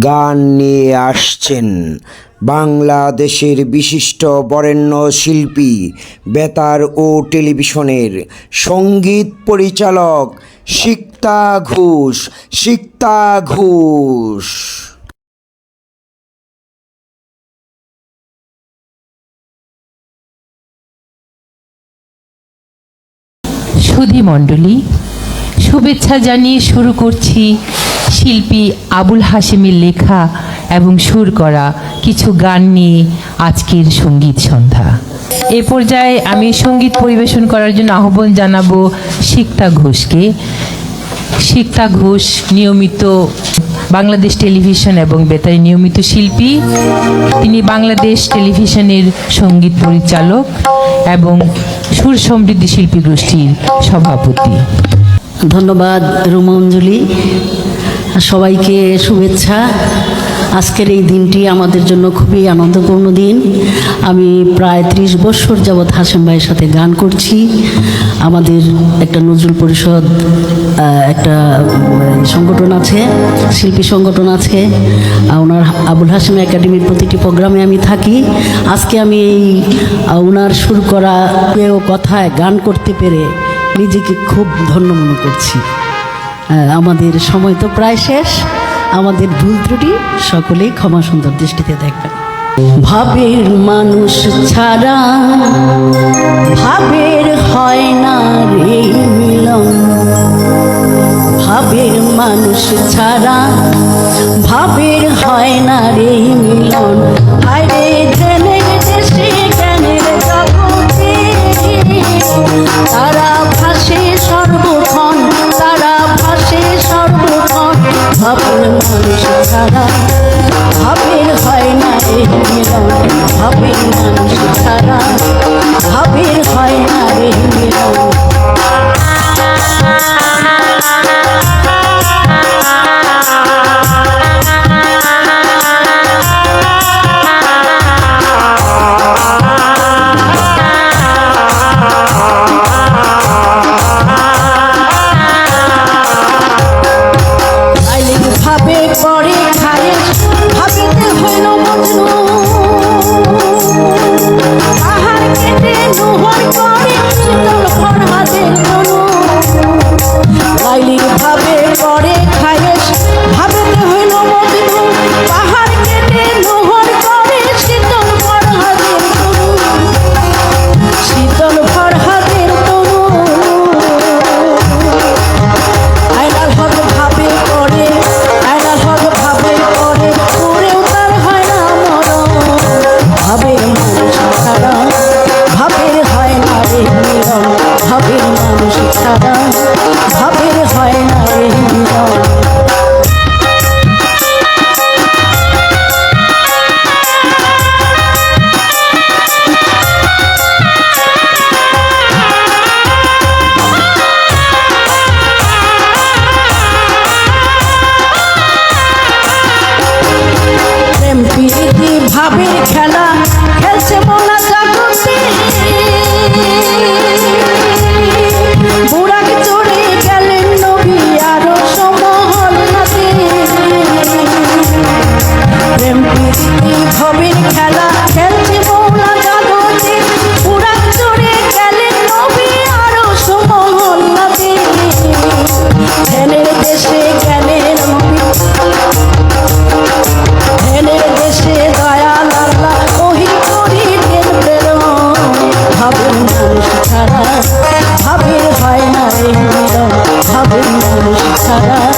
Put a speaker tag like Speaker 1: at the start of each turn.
Speaker 1: গান নিয়ে আসছেন। বাংলাদেশের বিশিষ্ট বরেণ্য শিল্পী, বেতার ও টেলিভিশনের সংগীত পরিচালক সিক্তা ঘোষ সিক্তা ঘোষ।
Speaker 2: সুধী মণ্ডলী শুভেচ্ছা জানিয়ে শুরু করছি শিল্পী আবুল হাশেমের লেখা এবং সুর করা কিছু গান নিয়ে আজকের সংগীত সন্ধ্যা। এ পর্যায়ে আমি সংগীত পরিবেশন করার জন্য আহ্বান জানাব সিক্তা ঘোষকে। শিক্তা ঘোষ নিয়মিত বাংলাদেশ টেলিভিশন এবং বেতারে নিয়মিত শিল্পী। তিনি বাংলাদেশ টেলিভিশনের সংগীত পরিচালক এবং সুর সমৃদ্ধি শিল্পী গোষ্ঠীর সভাপতি।
Speaker 3: ধন্যবাদ রুমঞ্জলি। সবাইকে শুভেচ্ছা। আজকের এই দিনটি আমাদের জন্য খুবই আনন্দপূর্ণ দিন। আমি প্রায় ত্রিশ বছর যাবৎ হাসেম ভাইয়ের সাথে গান করছি। আমাদের একটা নজরুল পরিষদ একটা সংগঠন আছে, শিল্পী সংগঠন আছে। ওনার আবুল হাসেম একাডেমির প্রতিটি প্রোগ্রামে আমি থাকি। আজকে আমি এই ওনার সুর করা কথায় গান করতে পেরে নিজেকে খুব ধন্য মনে করছি। আমাদের সময় তো প্রায় শেষ। আমাদের ভুল ত্রুটি সকলেই ক্ষমা সুন্দর দৃষ্টিতে দেখবেন। ভাবের মানুষ ছাড়া ভাবের হয় না রে মিলন। ভাবের মানুষ ছাড়া ভাবের হয় না রে মিলন। সারা